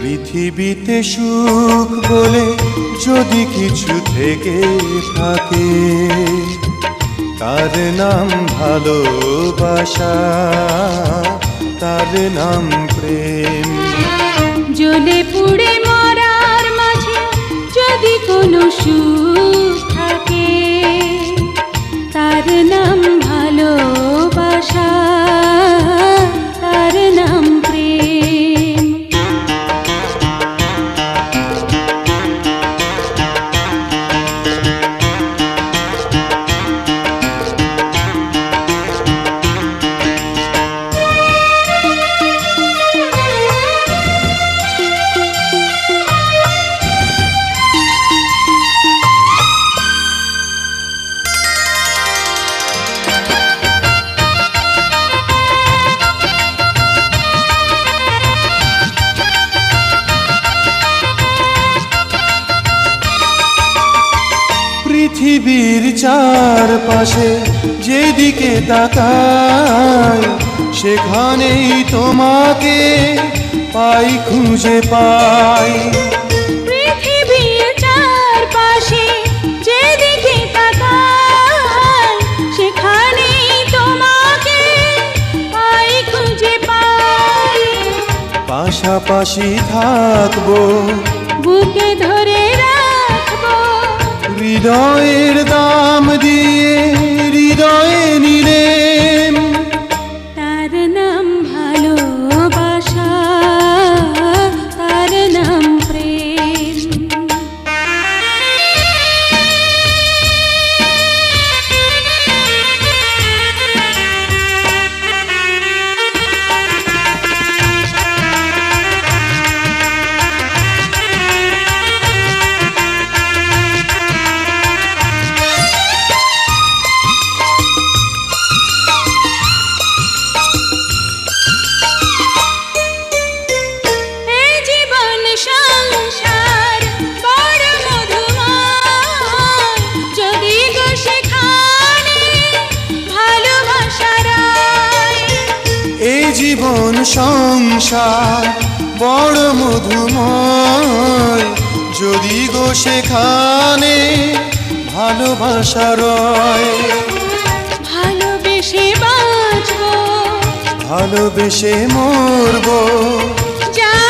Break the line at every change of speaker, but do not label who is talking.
পৃথিবীতে সুখ বলে যদি কিছু থেকে থাকে, তার নাম ভালোবাসা, তার নাম প্রেম।
জ্বলে পুড়ে মরার মাঝে যদি কোনো সুখ
পৃথিবীর চারপাশে যেদিকে তাকাই সেখানেই তোমাকে পাই খুঁজে পাই।
পৃথিবীর চারপাশে যেদিকে তাকাই সেখানেই তোমাকে পাই খুঁজে পাই।
পাশাপাশি থাকব।
বুকে ধরে রাখব
হৃদয়ের দাম
সংসার বড় মধুময়। যদি গো সেখানে
ভালোবাসা রয়
ভালোবেসে বাঁচব।
ভালোবেসে মরব।
যার